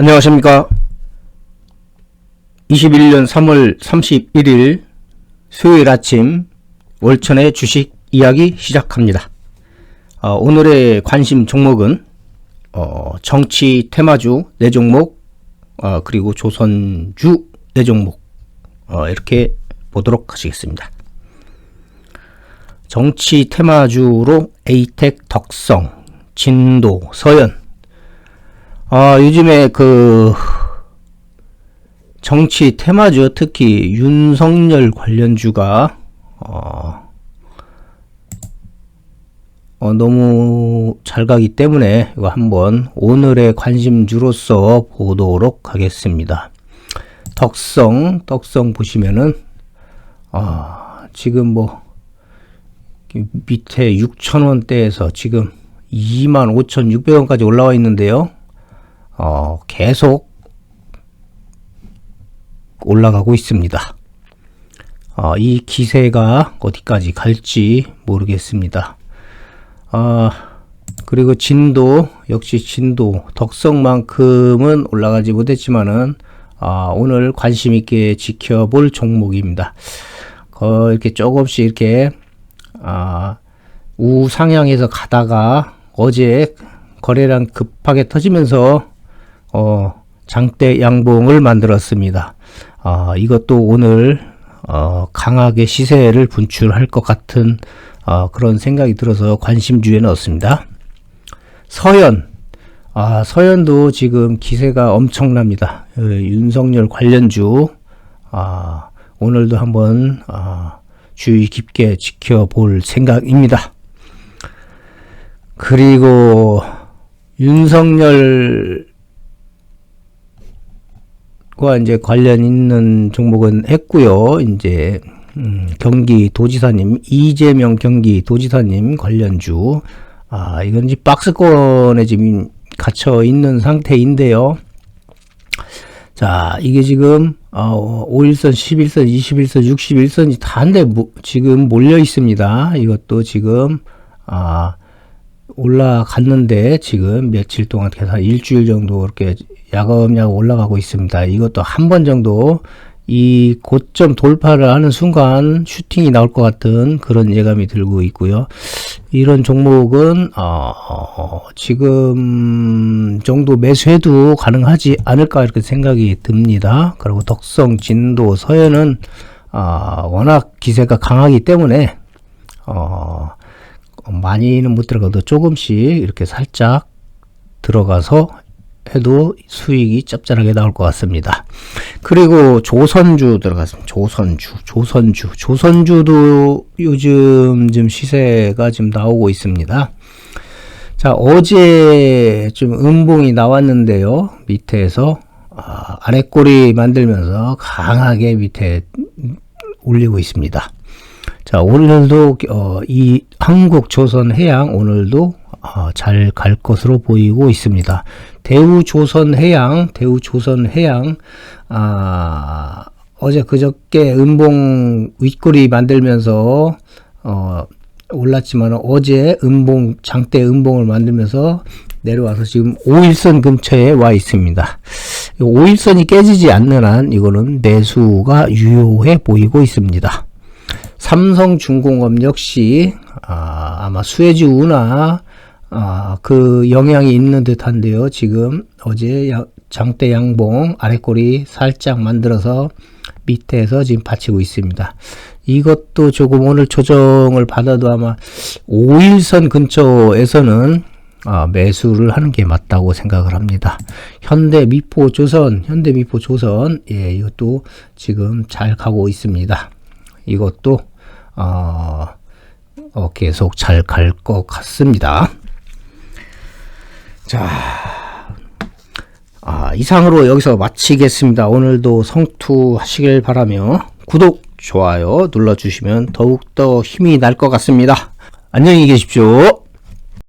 안녕하십니까. 21년 3월 31일 수요일 아침 월천의 주식 이야기 시작합니다. 어, 오늘의 관심 종목은 어, 정치 테마주 네 종목 어, 그리고 조선주 네 종목 어, 이렇게 보도록 하시겠습니다. 정치 테마주로 에이텍 덕성, 진도, 서현 아, 요즘에 그 정치 테마죠. 특히 윤석열 관련주가 어, 어, 너무 잘 가기 때문에 이거 한번 오늘의 관심주로서 보도록 하겠습니다. 덕성, 덕성 보시면은 아, 지금 뭐 밑에 6천원대에서 지금 25,600원까지 올라와 있는데요. 어, 계속 올라가고 있습니다. 어, 이 기세가 어디까지 갈지 모르겠습니다. 아, 그리고 진도, 역시 진도, 덕성만큼은 올라가지 못했지만은, 아, 오늘 관심 있게 지켜볼 종목입니다. 어, 이렇게 조금씩 이렇게, 아, 우상향해서 가다가 어제 거래량 급하게 터지면서 어, 장대 양봉을 만들었습니다. 어, 이것도 오늘 어, 강하게 시세를 분출할 것 같은 어, 그런 생각이 들어서 관심주에 넣었습니다. 서현, 아, 서현도 지금 기세가 엄청납니다. 어, 윤석열 관련주, 아, 오늘도 한번 아, 주의 깊게 지켜볼 생각입니다. 그리고 윤석열 과 이제 관련 있는 종목은 했고요. 이제 음, 경기 도지사님 이재명 경기 도지사님 관련주 아 이건 이제 박스권에 지금 갇혀 있는 상태인데요. 자 이게 지금 어, 5일선, 11선, 21선, 61선이 다 한데 지금 몰려 있습니다. 이것도 지금 아 올라갔는데 지금 며칠 동안 계속 일주일 정도 이렇게 야금야금 올라가고 있습니다. 이것도 한 번 정도 이 고점 돌파를 하는 순간 슈팅이 나올 것 같은 그런 예감이 들고 있고요. 이런 종목은 어, 어, 지금 정도 매수해도 가능하지 않을까 이렇게 생각이 듭니다. 그리고 덕성, 진도, 서해는 어, 워낙 기세가 강하기 때문에 어, 많이는 못 들어가도 조금씩 이렇게 살짝 들어가서 해도 수익이 짭짤하게 나올 것 같습니다. 그리고 조선주 들어갔습니다. 조선주, 조선주, 조선주도 요즘 좀 시세가 지금 나오고 있습니다. 자, 어제 좀 음봉이 나왔는데요. 밑에서 아, 아래꼬리 만들면서 강하게 밑에 올리고 있습니다. 자, 오늘도 어, 이 한국 조선 해양 오늘도 어, 잘갈 것으로 보이고 있습니다. 대우 조선 해양, 대우 조선 해양 아, 어제 그저께 음봉 윗꼬리 만들면서 어, 올랐지만 어제 음봉 장대 음봉을 만들면서 내려와서 지금 5일선 근처에 와 있습니다. 5일선이 깨지지 않는 한 이거는 매수가 유효해 보이고 있습니다. 삼성중공업 역시 아, 마 수혜주나 아, 그 영향이 있는 듯한데요. 지금 어제 야, 장대 양봉 아래꼬리 살짝 만들어서 밑에서 지금 받치고 있습니다. 이것도 조금 오늘 조정을 받아도 아마 5일선 근처에서는 아, 매수를 하는 게 맞다고 생각을 합니다. 현대 미포 조선, 현대 미포 조선, 예, 이것도 지금 잘 가고 있습니다. 이것도 어, 어, 계속 잘 갈 것 같습니다. 자, 아, 이상으로 여기서 마치겠습니다. 오늘도 성투하시길 바라며 구독, 좋아요 눌러주시면 더욱더 힘이 날 것 같습니다. 안녕히 계십시오.